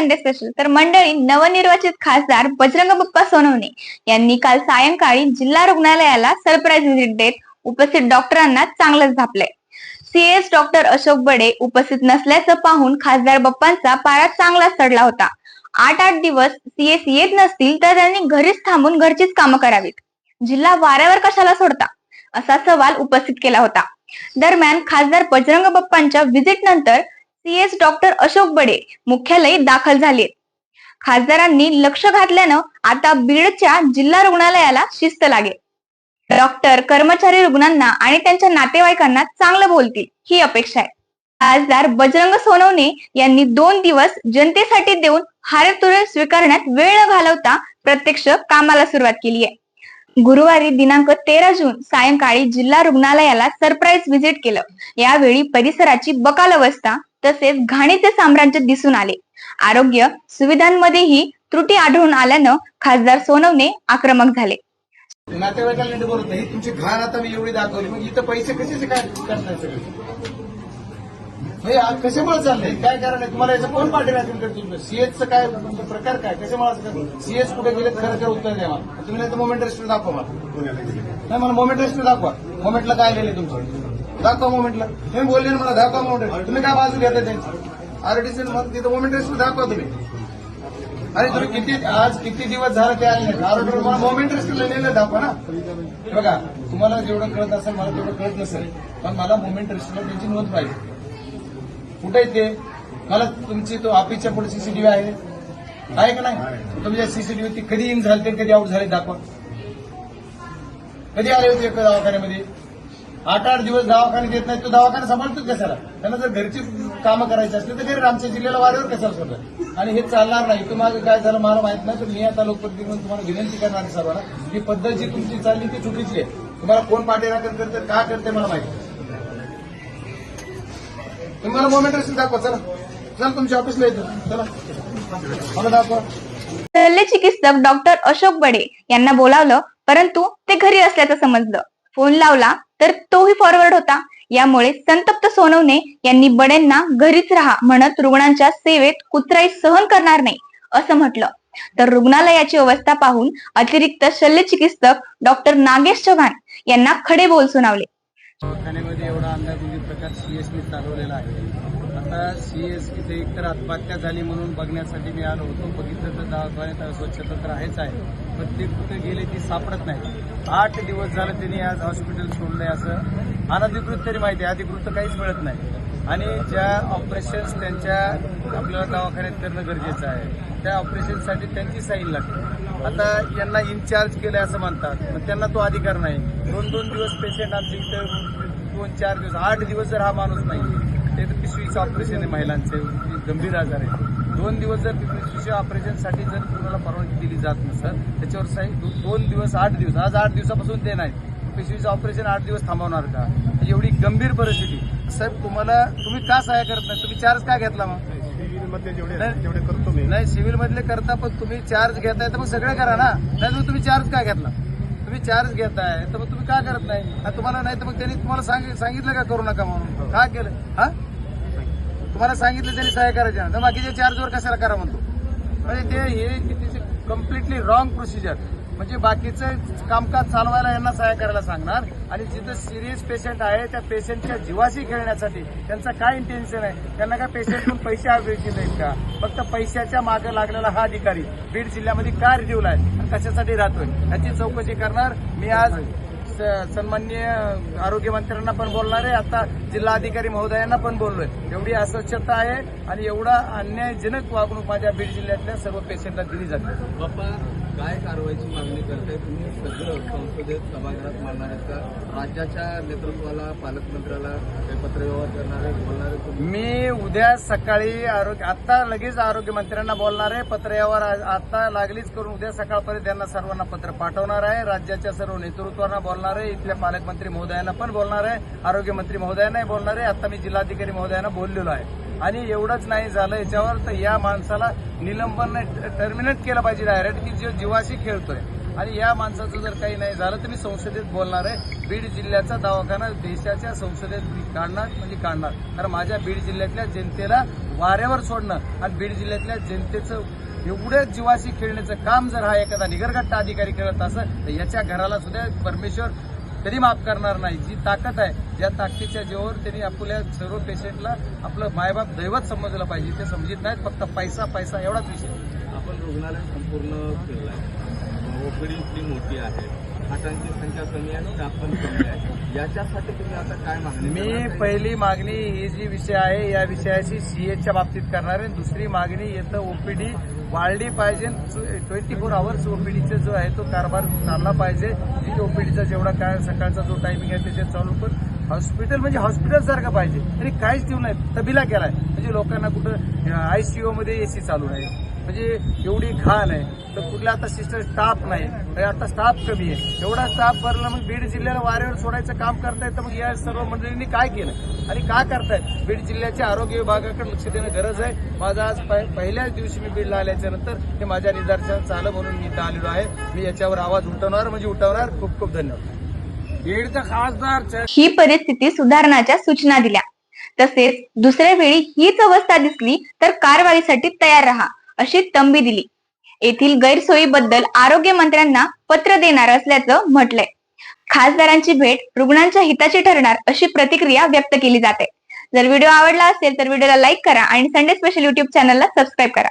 Sunday special तर मंडळी नवनिर्वाचित खासदार बजरंग बप्पा सोनवणे यांनी काल सायंकाळी जिल्हा रुग्णालयाला सरप्राईज व्हिजिट देत उपस्थित डॉक्टरांना चांगलंच झापलंय. सीएस डॉक्टर अशोक बडे उपस्थित नसल्याचं पाहून खासदार बप्पांचा पारा चांगलाच चढला होता. आठ आठ दिवस सीएस येत नसतील तर त्यांनी घरीच थांबून घरचीच कामं करावीत. जिल्हा वाऱ्यावर कशाला सोडता? असा सवाल उपस्थित केला होता. दरम्यान खासदार बजरंग बप्पांच्या व्हिजिट नंतर सीएस डॉक्टर अशोक बडे मुख्यालय दाखल झाले. खासदारांनी लक्ष घातल्यानं आता बीडच्या जिल्हा रुग्णालयाला शिस्त लागेल. डॉक्टर कर्मचारी रुग्णांना आणि त्यांच्या नातेवाईकांना चांगलं बोलतील ही अपेक्षा आहे. खासदार बजरंग सोनवणे यांनी दोन दिवस जनतेसाठी देऊन हारेतुरे स्वीकारण्यात वेळ न घालवता प्रत्यक्ष कामाला सुरुवात केली आहे. गुरुवारी दिनांक तेरा जून सायंकाळी जिल्हा रुग्णालयाला सरप्राईज व्हिजिट केलं. यावेळी परिसराची बकाल अवस्था तसेच घाणीचे साम्राज्य दिसून आले. आरोग्य सुविधांमध्येही त्रुटी आढळून आल्यानं खासदार सोनवणे आक्रमक झाले. नातेवाईकाला नीट बोलत नाही. तुमची घाण आता मी एवढी दाखवली. इथं पैसे कशाचे काय करताय सगळे? कशामुळे चाललंय? काय कारण आहे? तुम्हाला याचं कोण पाठी राहतील तुमचं? सीएसचं काय? तुमचा प्रकार काय? कशामुळे सीएस कुठे गेले? खरं खरं उत्तर द्या मला. तुम्ही नाही तर मोमेंट रेस्टॉरंट दाखवा मला. नाही मला मोमेंट रेस्टॉरंट दाखवा. मोमेंटला काय लिहिले तुमचं? दाखवा मोमेंटला तुम्ही बोलले ना मला दाखवा मोमेंट तुम्ही काय बाजू घेता त्यांची? आरटीसी मग तिथं मोमेंट रेस्टोर दाखवा तुम्ही. अरे तुम्ही किती आज किती दिवस झाले ते आले आरोग्य मला मोमेंट रेस्टोरला नेलं दाखवा ना. बघा तुम्हाला जेवढं कळत असेल मला तेवढं कळत नसेल पण मला मोमेंट रेस्टोरला त्यांची नोंद पाहिजे. कुठे आहे ते? मला तुमची तो ऑफिसच्या पुढे सीसीटीव्ही आहे. आहे का नाही? तुमच्या सीसीटीव्ही ती कधी इन झाले ते कधी आउट झाले दाखवा. कधी आले होते एका दवाखान्यामध्ये? आठ आठ दिवस दवाखाने येत नाही तो दवाखाना सांभाळतोच कशाला? त्यांना जर घरची कामं करायची असली तर घरी आमच्या जिल्ह्याला वारेवर कशाला सोडलं आणि हे चालणार नाही. तुम्हाला काय झालं मला माहीत नाही तर मी आता लोकप्रतिनिधी म्हणून तुम्हाला विनंती करणार सर्वांना ही पद्धत जी तुमची चालली ती चुकीची आहे. तुम्हाला कोण पाठीराखण करते का करते मला माहिती तुम्हाला तुम्ही मला मोमेंट असेल दाखवा चला. चला तुमच्या ऑफिसला येतो. चला. मला दाखवा. शल्य चिकित्सक डॉक्टर अशोक बडे यांना बोलावलं परंतु ते घरी असल्याचं समजलं. फोन लावला तर तोही फॉरवर्ड होता. यामुळे संतप्त सोनवणे यांनी बडेंना घरीच राहा म्हणत रुग्णांच्या सेवेत कुत्राही सहन करणार नाही असं म्हटलं. तर रुग्णालयाची अवस्था पाहून अतिरिक्त शल्य चिकित्सक डॉक्टर नागेश चव्हाण यांना खडे बोल सुनावले. दवाखान्यामध्ये एवढा अंदाजोगी म्हणजे प्रकार सीएसने चालवलेला आहे. आता सीएस इथे एकतर आत्महत्या झाली म्हणून बघण्यासाठी मी आलो होतो. बघितलं तर दवाखान्यात स्वच्छता तर आहेच आहे. पण ते कुठे गेले ती सापडत नाही. आठ दिवस झालं त्यांनी आज हॉस्पिटल सोडलंय असं. अनधिकृत तरी माहिती आहे. अधिकृत काहीच मिळत नाही. आणि ज्या ऑपरेशन्स त्यांच्या आपल्याला दवाखान्यात करणं गरजेचं आहे. त्या ऑपरेशनसाठी त्यांची साईन लागते. आता यांना इन्चार्ज केलं असं म्हणतात. पण त्यांना तो अधिकार नाही. दोन दोन दिवस पेशंट आमच्या इथं दोन चार दिवस आठ दिवस जर हा माणूस नाही. ते तर पिशवीचं ऑपरेशन आहे महिलांचे गंभीर आजार आहे दोन दिवस जर पिशवीच्या ऑपरेशनसाठी जर कुणाला परवानगी दिली जात नसेल त्याच्यावर साहेब दोन दिवस आठ दिवस आज आठ दिवसापासून ते नाही पिशवीचं ऑपरेशन आठ दिवस थांबवणार का? एवढी गंभीर परिस्थिती. साहेब तुम्हाला तुम्ही का सहाय्य करत नाही? तुम्ही चार्ज का घेतला मग? मध्ये जेवढे करतो मी. नाही सिव्हिल मधले करता पण तुम्ही चार्ज घेताय तर मग सगळे करा ना. नाही तुम्ही चार्ज का घेतला? तुम्ही चार्ज घेताय तर मग तुम्ही का करत नाही? तुम्हाला नाही तर मग त्यांनी तुम्हाला सांग- सांगितलं का करू नका म्हणून? का केलं? हा? तुम्हाला सांगितलं त्यांनी सहाय्य करायचे ना तर बाकीचे चार्जवर कशाला करा म्हणतो? म्हणजे ते हे किती कम्प्लिटली रॉंग प्रोसिजर म्हणजे बाकीचं कामकाज चालवायला यांना सहाय्य करायला सांगणार. आणि जिथं सिरियस पेशंट आहे त्या पेशंटच्या जीवाशी खेळण्यासाठी त्यांचा काय इंटेन्शन आहे? त्यांना काय पेशंटकडून पैसे अपेक्षित आहेत का? फक्त पैशाच्या मागे लागलेला हा अधिकारी बीड जिल्ह्यामध्ये का रिव्ह्यूला आहे? आणि कशासाठी राहतोय? याची चौकशी करणार. मी आज स- सन्माननीय आरोग्यमंत्र्यांना पण बोलणार आहे. आता जिल्हाधिकारी महोदयांना पण बोललोय. एवढी अस्वच्छता आहे आणि एवढा अन्यायजनक वागणूक माझ्या बीड जिल्ह्यातल्या सर्व पेशंटला दिली जाते. बाप्पा काय कारवाईची मागणी करताय? तुम्ही सगळं संसदेत सभागृहात मांडणार आहेत का? राज्याच्या नेतृत्वाला पालकमंत्र्याला पत्रव्यवहार करणारे बोलणारे तुम्ही? मी उद्या सकाळी आरोग्य आता लगेच आरोग्यमंत्र्यांना बोलणार आहे पत्रव्यवहार आता लागलीच करून उद्या सकाळपर्यंत त्यांना सर्वांना पत्र पाठवणार आहे राज्याच्या सर्व नेतृत्वांना बोलणार आहे इथल्या पालकमंत्री महोदयांना पण बोलणार आहे आरोग्यमंत्री महोदयांनाही बोलणार आहे आता मी जिल्हाधिकारी महोदयांना बोललेलो आहे. आणि एवढंच नाही झालं याच्यावर तर या माणसाला निलंबन टर्मिनेट केलं पाहिजे डायरेक्ट की जो जीवाशी खेळतोय. आणि या माणसाचं जर काही नाही झालं तर मी संसदेत बोलणार आहे. बीड जिल्ह्याचा दवाखाना देशाच्या संसदेत काढणार म्हणजे काढणार. कारण माझ्या बीड जिल्ह्यातल्या जनतेला वाऱ्यावर सोडणं आणि बीड जिल्ह्यातल्या जनतेचं एवढ्या जीवाशी खेळण्याचं काम जर हा एखादा निगरगट्टा अधिकारी करत असेल तर याच्या घराला सुद्धा परमेश्वर कधी माफ करणार नाही. जी ताकद आहे या ताकदीच्या जीवावर त्यांनी आपल्या सर्व पेशंटला आपलं मायबाप दैवत समजलं पाहिजे. ते समजत नाहीत फक्त पैसा पैसा एवढाच विषय. आपण रुग्णालय संपूर्ण फिरलाय. ओपीडी इतकी मोठी आहे खाटांची संख्या कमी स्टाफ पण कमी आहे. याच्यासाठी तुम्ही आता काय मागणी मी? पहिली मागणी ही जी विषय आहे या विषयाची सीएच्या बाबतीत करणार आहे. दुसरी मागणी येतं ओपीडी वाढली पाहिजे. ट्वेंटी फोर आवर्स ओपीडीचा जो आहे तो कारभार चालला पाहिजे. जी ओपीडीचा जेवढा काय सकाळचा जो टायमिंग आहे त्याच्यात चालू पण हॉस्पिटल म्हणजे हॉस्पिटल सारखं पाहिजे. तरी काहीच देऊ नाही तबिला केलाय. म्हणजे लोकांना कुठं आयसीयू मध्ये एसी चालू नाही. म्हणजे एवढी घाण आहे. तर कुठला आता सिस्टर स्टाफ नाही. म्हणजे आता स्टाफ कमी आहे. एवढा स्टाफ भरला मग बीड जिल्ह्याला वाऱ्यावर सोडायचं काम करतायत तर मग या सर्व मंडळींनी काय केलं? आणि का करतायत? बीड जिल्ह्याच्या आरोग्य विभागाकडे लक्ष देणं गरज आहे. माझा आज पहिल्याच दिवशी मी बीडला आल्याच्यानंतर हे माझ्या निदर्शन चालं म्हणून मी इथं आलेलो आहे. मी याच्यावर आवाज उठवणार म्हणजे उठवणार. खूप खूप धन्यवाद. ही परिस्थिती सुधारण्याच्या सूचना दिल्या. तसेच दुसऱ्या वेळी हीच अवस्था दिसली तर कारवाईसाठी तयार राहा अशी तंबी दिली. येथील गैरसोयीबद्दल आरोग्य मंत्र्यांना पत्र देणार असल्याचं म्हटलंय. खासदारांची भेट रुग्णांच्या हिताची ठरणार अशी प्रतिक्रिया व्यक्त केली जाते. जर व्हिडिओ आवडला असेल तर व्हिडिओला लाईक करा आणि संडे स्पेशल युट्यूब चॅनलला सबस्क्राईब करा.